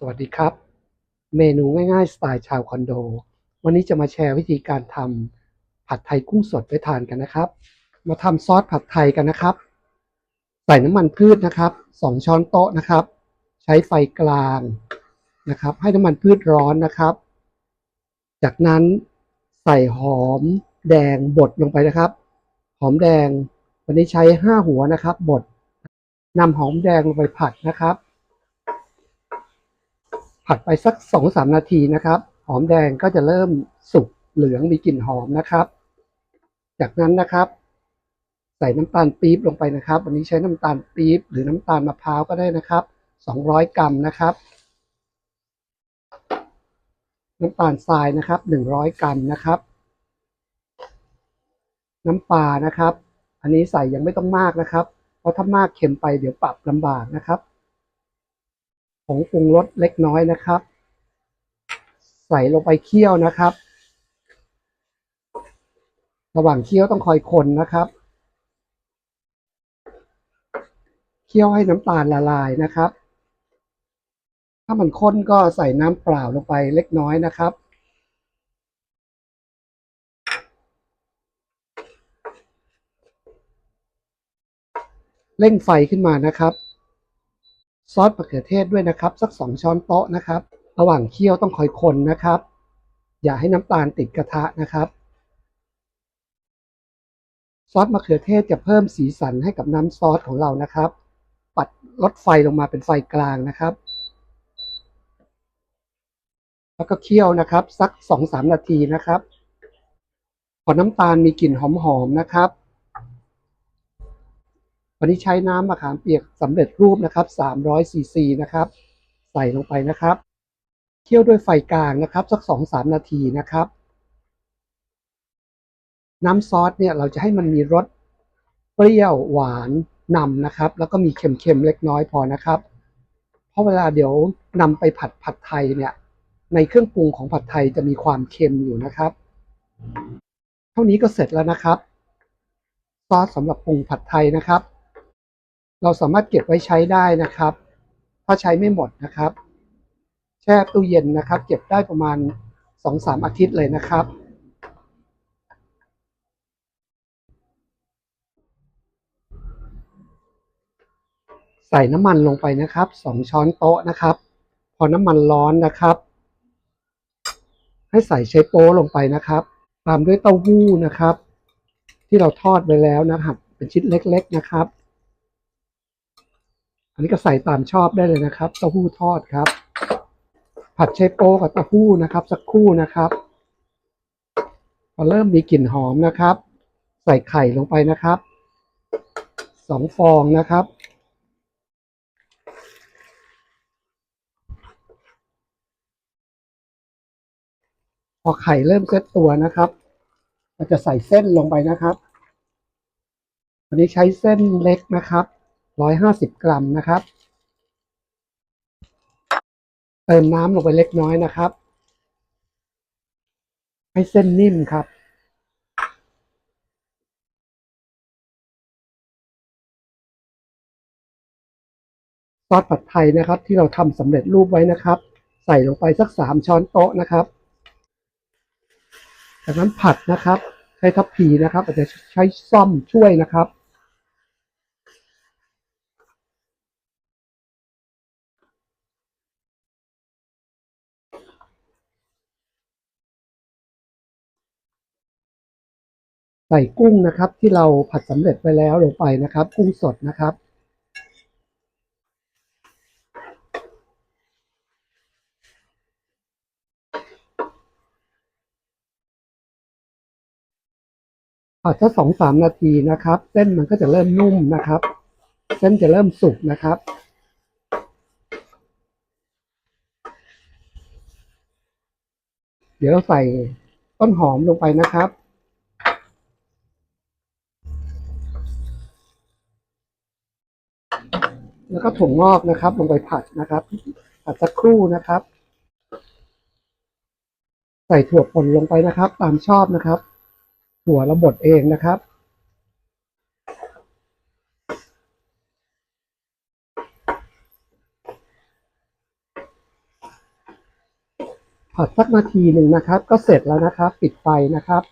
สวัสดีครับ เมนูง่ายๆ สไตล์ชาวคอนโด วันนี้จะมาแชร์วิธีการทำผัดไทยกุ้งสดไว้ทานกันนะครับ มาทำซอสผัดไทยกันนะครับ ใส่น้ำมันพืชนะครับ 2 ช้อนโต๊ะนะครับ ใช้ไฟกลางนะครับ ให้น้ำมันพืชร้อนนะครับ จากนั้นใส่หอมแดงบดลงไปนะครับ หอมแดงวันนี้ใช้ 5 หัวนะครับบดนำหอมแดงลงไปผัดนะครับ ผัดไปสักสองสามนาทีนะครับ หอมแดงก็จะเริ่มสุกเหลืองมีกลิ่นหอมนะครับ จากนั้นนะครับ ใส่น้ำตาลปี๊บลงไปนะครับ วันนี้ใช้น้ำตาลปี๊บหรือน้ำตาลมะพร้าวก็ได้นะครับ 200 กรัมนะครับ น้ำตาลทรายนะครับ 100 กรัมนะครับ น้ำปลานะครับ อันนี้ใส่ยังไม่ต้องมากนะครับ เพราะถ้ามากเค็มไปเดี๋ยวปรับลำบากนะครับ ผงปรุงรสเล็กน้อยนะครับ ใส่ลงไปเคี่ยวนะครับ ระหว่างเคี่ยวต้องคอยคนนะครับ เคี่ยวให้น้ำตาลละลายนะครับ ถ้ามันข้นก็ใส่น้ำเปล่าลงไปเล็กน้อยนะครับเร่งไฟขึ้นมานะครับ ซอสมะเขือเทศด้วยนะครับ สักสองช้อนโต๊ะนะครับ ระหว่างเคี่ยวต้องคอยคนนะครับ อย่าให้น้ำตาลติดกระทะนะครับซอสมะเขือเทศจะเพิ่มสีสันให้กับน้ำซอสของเรานะครับ ปัดลดไฟลงมาเป็นไฟกลางนะครับ แล้วก็เคี่ยวนะครับ สักสองสามนาทีนะครับ พอน้ำตาลมีกลิ่นหอมๆนะครับ วันนี้ใช้น้ำมะขามเปียกสำเร็จรูปนะครับ300ซีซีนะครับ ใส่ลงไปนะครับ เคี่ยวด้วยไฟกลางนะครับ สักสองสามนาทีนะครับ น้ำซอสเนี่ยเราจะให้มันมีรสเปรี้ยวหวานนำนะครับ แล้วก็มีเค็มๆเล็กน้อยพอนะครับ เพราะเวลาเดี๋ยวนำไปผัดผัดไทยเนี่ย ในเครื่องปรุงของผัดไทยจะมีความเค็มอยู่นะครับ เท่านี้ก็เสร็จแล้วนะครับ ซอสสำหรับปรุงผัดไทยนะครับ เราสามารถเก็บไว้ใช้ได้นะครับ ถ้าใช้ไม่หมดนะครับ แช่ตู้เย็นนะครับ เก็บได้ประมาณสองสามอาทิตย์เลยนะครับ ใส่น้ำมันลงไปนะครับสองช้อนโต๊ะนะครับ พอน้ำมันร้อนนะครับ ให้ใส่ไชโป๊ลงไปนะครับ ตามด้วยเต้าหู้นะครับ ที่เราทอดไว้แล้วนะครับ เป็นชิ้นเล็ก ๆ นะครับ อันนี้ก็ใส่ตามชอบได้เลยนะครับเต้าหู้ทอดครับ ผัดไชโป๊กับเต้าหู้นะครับ สักครู่นะครับพอเริ่มมีกลิ่นหอมนะครับ ใส่ไข่ลงไปนะครับสองฟองนะครับ พอไข่เริ่มเซตตัวนะครับเราจะใส่เส้นลงไปนะครับวันนี้ใช้เส้นเล็กนะครับ ร้อยห้าสิบกรัมนะครับ เติมน้ำลงไปเล็กน้อยนะครับ ให้เส้นนิ่มครับ ซอสผัดไทยนะครับ ที่เราทำสำเร็จรูปไว้นะครับ ใส่ลงไปสักสามช้อนโต๊ะนะครับจากนั้นผัดนะครับ ใช้ทัพพีนะครับ อาจจะใช้ซ่อมช่วยนะครับ ใส่กุ้งนะครับ ที่เราผัดสำเร็จไปแล้วลงไปนะครับ กุ้งสดนะครับ ผัดสักสองสามนาทีนะครับ เส้นมันก็จะเริ่มนุ่มนะครับ เส้นจะเริ่มสุกนะครับเดี๋ยวเราใส่ต้นหอมลงไปนะครับ แล้วก็ถั่วงอกนะครับ ลงไปผัดนะครับ ผัดสักครู่นะครับ ใส่ถั่วป่นลงไปนะครับ ตามชอบนะครับ ถั่วเราบดเองนะครับผัดสักนาทีหนึ่งนะครับ ก็เสร็จแล้วนะครับ ปิดไฟนะครับ